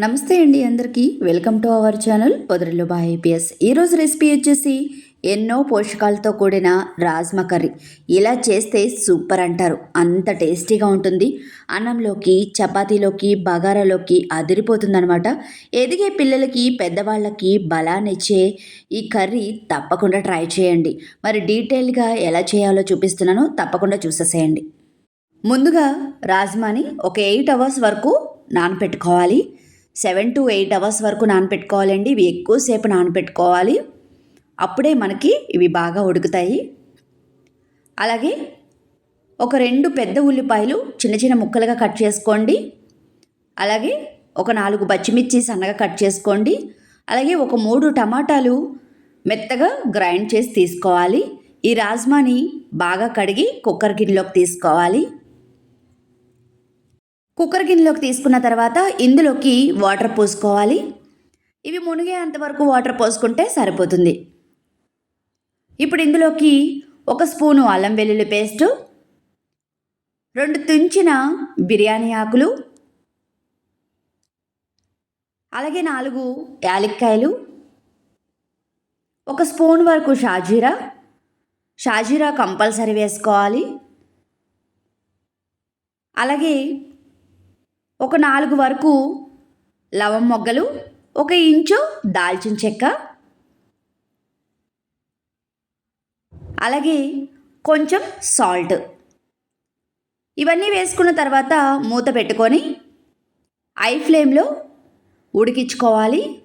నమస్తే అండి అందరికీ. వెల్కమ్ టు అవర్ ఛానల్ పొదరిలో బా ఐపీఎస్ ఈరోజు రెసిపీ వచ్చేసి ఎన్నో పోషకాలతో కూడిన రాజ్మా కర్రీ. ఇలా చేస్తే సూపర్ అంటారు. అంత టేస్టీగా ఉంటుంది. అన్నంలోకి చపాతీలోకి బగారాలోకి అదిరిపోతుందనమాట ఎదిగే పిల్లలకి పెద్దవాళ్ళకి బలాన్నిచ్చే ఈ కర్రీ తప్పకుండా ట్రై చేయండి. మరి డీటెయిల్గా ఎలా చేయాలో చూపిస్తున్నాను. తప్పకుండా చూసేసేయండి. ముందుగా రాజ్మాని ఒక ఎయిట్ అవర్స్ వరకు నానపెట్టుకోవాలి. సెవెన్ టు ఎయిట్ అవర్స్ వరకు నానపెట్టుకోవాలండి. ఇవి ఎక్కువసేపు నానపెట్టుకోవాలి. అప్పుడే మనకి ఇవి బాగా ఉడుకుతాయి. అలాగే ఒక రెండు పెద్ద ఉల్లిపాయలు చిన్న చిన్న ముక్కలుగా కట్ చేసుకోండి. అలాగే ఒక నాలుగు పచ్చిమిర్చి సన్నగా కట్ చేసుకోండి. అలాగే ఒక మూడు టమాటాలు మెత్తగా గ్రైండ్ చేసి తీసుకోవాలి. ఈ రాజ్మాని బాగా కడిగి కుక్కర్ గిన్నెలోకి తీసుకోవాలి. కుక్కర్ గిన్నెలోకి తీసుకున్న తర్వాత ఇందులోకి వాటర్ పోసుకోవాలి. ఇవి మునిగేంత వరకు వాటర్ పోసుకుంటే సరిపోతుంది. ఇప్పుడు ఇందులోకి ఒక స్పూను అల్లం వెల్లుల్లి పేస్టు రెండు తుంచిన బిర్యానీ ఆకులు అలాగే నాలుగు యాలక్కాయలు ఒక స్పూన్ వరకు షాజీరా. షాజీరా కంపల్సరీ వేసుకోవాలి. అలాగే ఒక నాలుగు వరకు లవం మొగ్గలు ఒక ఇంచు దాల్చిన చెక్క. అలాగే కొంచెం సాల్ట్. ఇవన్నీ వేసుకున్న తర్వాత మూత పెట్టుకొని ఐ ఫ్లేమ్లో ఉడికించుకోవాలి.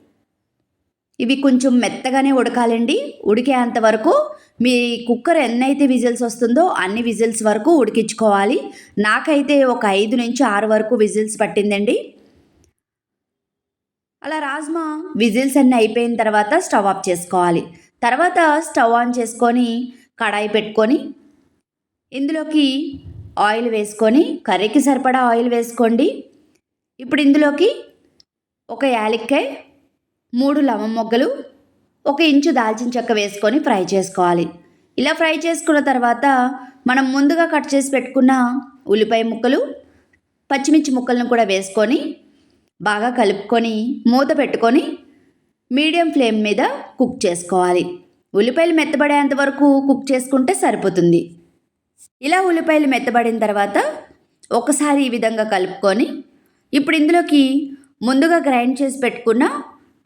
ఇవి కొంచెం మెత్తగానే ఉడకాలండి. ఉడికేంత వరకు మీ కుక్కర్ ఎన్నైతే విజిల్స్ వస్తుందో అన్ని విజిల్స్ వరకు ఉడికించుకోవాలి. నాకైతే ఒక ఐదు నుంచి ఆరు వరకు విజిల్స్ పట్టిందండి. అలా రాజ్మా విజిల్స్ అన్నీ అయిపోయిన తర్వాత స్టవ్ ఆఫ్ చేసుకోవాలి. తర్వాత స్టవ్ ఆన్ చేసుకొని కడాయి పెట్టుకొని ఇందులోకి ఆయిల్ వేసుకొని కర్రీకి సరిపడా ఆయిల్ వేసుకోండి. ఇప్పుడు ఇందులోకి ఒక యాలక్కాయ మూడు లవం మొగ్గలు ఒక ఇంచు దాల్చిన చెక్క వేసుకొని ఫ్రై చేసుకోవాలి. ఇలా ఫ్రై చేసుకున్న తర్వాత మనం ముందుగా కట్ చేసి పెట్టుకున్న ఉల్లిపాయ ముక్కలు పచ్చిమిర్చి ముక్కలను కూడా వేసుకొని బాగా కలుపుకొని మూత పెట్టుకొని మీడియం ఫ్లేమ్ మీద కుక్ చేసుకోవాలి. ఉల్లిపాయలు మెత్తబడేంత వరకు కుక్ చేసుకుంటే సరిపోతుంది. ఇలా ఉల్లిపాయలు మెత్తబడిన తర్వాత ఒకసారి ఈ విధంగా కలుపుకొని ఇప్పుడు ఇందులోకి ముందుగా గ్రైండ్ చేసి పెట్టుకున్న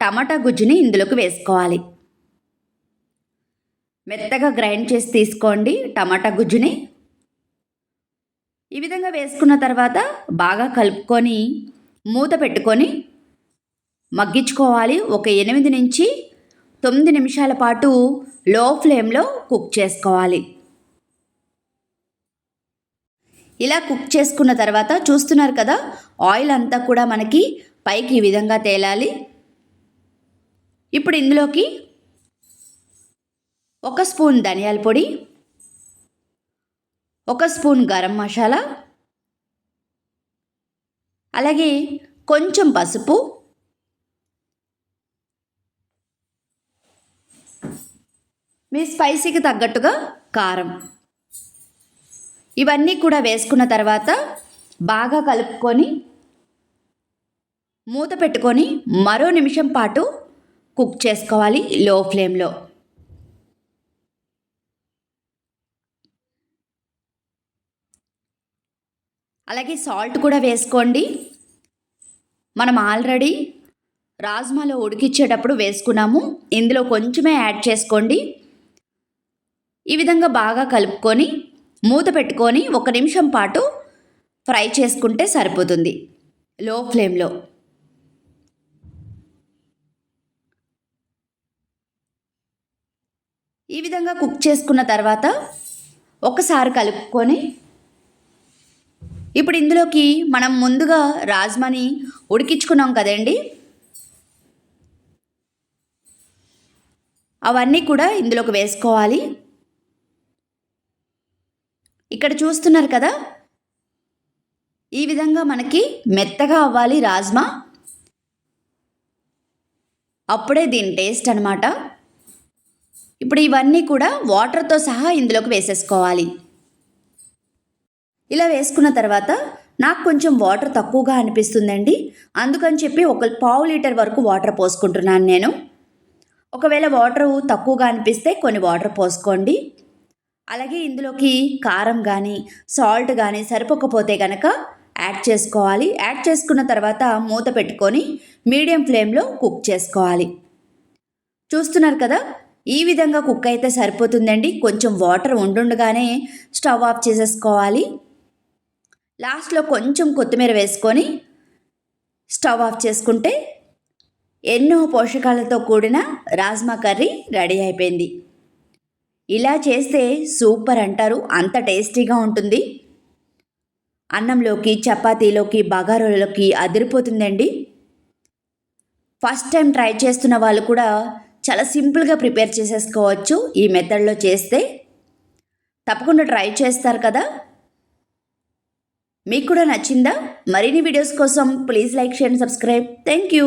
టమాటా గుజ్జుని ఇందులోకి వేసుకోవాలి. మెత్తగా గ్రైండ్ చేసి తీసుకోండి టమాటా గుజ్జుని. ఈ విధంగా వేసుకున్న తర్వాత బాగా కలుపుకొని మూత పెట్టుకొని మగ్గించుకోవాలి. ఒక ఎనిమిది నుంచి తొమ్మిది నిమిషాల పాటు లో ఫ్లేమ్లో కుక్ చేసుకోవాలి. ఇలా కుక్ చేసుకున్న తర్వాత చూస్తున్నారు కదా ఆయిల్ అంతా కూడా మనకి పైకి ఈ విధంగా తేలాలి. ఇప్పుడు ఇందులోకి ఒక స్పూన్ ధనియాల పొడి ఒక స్పూన్ గరం మసాలా అలాగే కొంచెం పసుపు మీ స్పైసీకి తగ్గట్టుగా కారం. ఇవన్నీ కూడా వేసుకున్న తర్వాత బాగా కలుపుకొని మూత పెట్టుకొని మరో నిమిషం పాటు కుక్ చేసుకోవాలి లో ఫ్లేమ్లో. అలాగే సాల్ట్ కూడా వేసుకోండి. మనం ఆల్రెడీ రాజ్మాలో ఉడికిచ్చేటప్పుడు వేసుకున్నాము. ఇందులో కొంచెమే యాడ్ చేసుకోండి. ఈ విధంగా బాగా కలుపుకొని మూత పెట్టుకొని ఒక నిమిషం పాటు ఫ్రై చేసుకుంటే సరిపోతుంది. లో ఫ్లేమ్లో. ఈ విధంగా కుక్ చేసుకున్న తర్వాత ఒకసారి కలుపుకొని ఇప్పుడు ఇందులోకి మనం ముందుగా రాజ్మాని ఉడికించుకున్నాం కదండి. అవన్నీ కూడా ఇందులోకి వేసుకోవాలి. ఇక్కడ చూస్తున్నారు కదా ఈ విధంగా మనకి మెత్తగా అవ్వాలి రాజ్మా. అప్పుడే దీని టేస్ట్ అనమాట ఇప్పుడు ఇవన్నీ కూడా వాటర్తో సహా ఇందులోకి వేసేసుకోవాలి. ఇలా వేసుకున్న తర్వాత నాకు కొంచెం వాటర్ తక్కువగా అనిపిస్తుందండి. అందుకని చెప్పి ఒక పావు లీటర్ వరకు వాటర్ పోసుకుంటున్నాను నేను. ఒకవేళ వాటర్ తక్కువగా అనిపిస్తే కొన్ని వాటర్ పోసుకోండి. అలాగే ఇందులోకి కారం కానీ సాల్ట్ కానీ సరిపోకపోతే కనుక యాడ్ చేసుకోవాలి. యాడ్ చేసుకున్న తర్వాత మూత పెట్టుకొని మీడియం ఫ్లేమ్లో కుక్ చేసుకోవాలి. చూస్తున్నారు కదా? ఈ విధంగా కుక్ అయితే సరిపోతుందండి. కొంచెం వాటర్ ఉండుండగానే స్టవ్ ఆఫ్ చేసేసుకోవాలి. లాస్ట్లో కొంచెం కొత్తిమీర వేసుకొని స్టవ్ ఆఫ్ చేసుకుంటే ఎన్నో పోషకాలతో కూడిన రాజ్మా కర్రీ రెడీ అయిపోయింది. ఇలా చేస్తే సూపర్ అంటారు. అంత టేస్టీగా ఉంటుంది. అన్నంలోకి చపాతీలోకి బగారోలోకి అదిరిపోతుందండి. ఫస్ట్ టైం ట్రై చేస్తున్న వాళ్ళు కూడా చాలా సింపుల్గా ప్రిపేర్ చేసేసుకోవచ్చు. ఈ మెథడ్లో చేస్తే తప్పకుండా ట్రై చేస్తారు కదా. మీకు కూడా నచ్చిందా? మరిన్ని వీడియోస్ కోసం please like share and subscribe. Thank you.